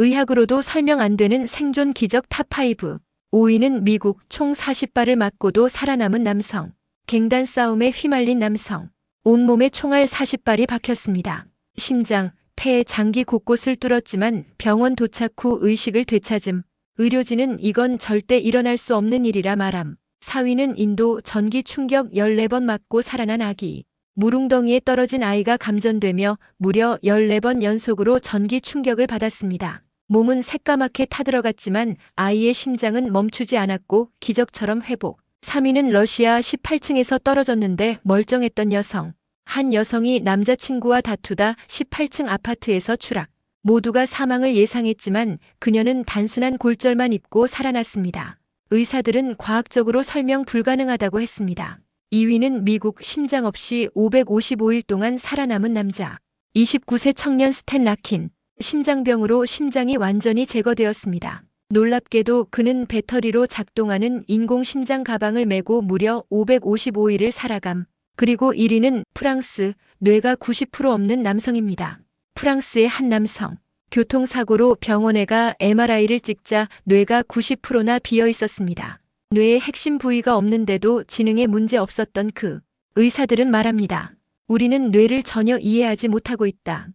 의학으로도 설명 안 되는 생존 기적 탑5. 5위는 미국 총 40발을 맞고도 살아남은 남성. 갱단 싸움에 휘말린 남성. 온몸에 총알 40발이 박혔습니다. 심장, 폐, 장기 곳곳을 뚫었지만 병원 도착 후 의식을 되찾음. 의료진은 이건 절대 일어날 수 없는 일이라 말함. 4위는 인도 전기 충격 14번 맞고 살아난 아기. 무릉덩이에 떨어진 아이가 감전되며 무려 14번 연속으로 전기 충격을 받았습니다. 몸은 새까맣게 타들어갔지만 아이의 심장은 멈추지 않았고 기적처럼 회복. 3위는 러시아 18층에서 떨어졌는데 멀쩡했던 여성. 한 여성이 남자친구와 다투다 18층 아파트에서 추락. 모두가 사망을 예상했지만 그녀는 단순한 골절만 입고 살아났습니다. 의사들은 과학적으로 설명 불가능하다고 했습니다. 2위는 미국 심장 없이 555일 동안 살아남은 남자. 29세 청년 스탠 라킨. 심장병으로 심장이 완전히 제거되었습니다. 놀랍게도 그는 배터리로 작동하는 인공 심장 가방을 메고 무려 555일을 살아감. 그리고 1위는 프랑스, 뇌가 90% 없는 남성입니다. 프랑스의 한 남성. 교통사고로 병원에 가 MRI를 찍자 뇌가 90%나 비어 있었습니다. 뇌에 핵심 부위가 없는데도 지능에 문제 없었던 그 의사들은 말합니다. 우리는 뇌를 전혀 이해하지 못하고 있다.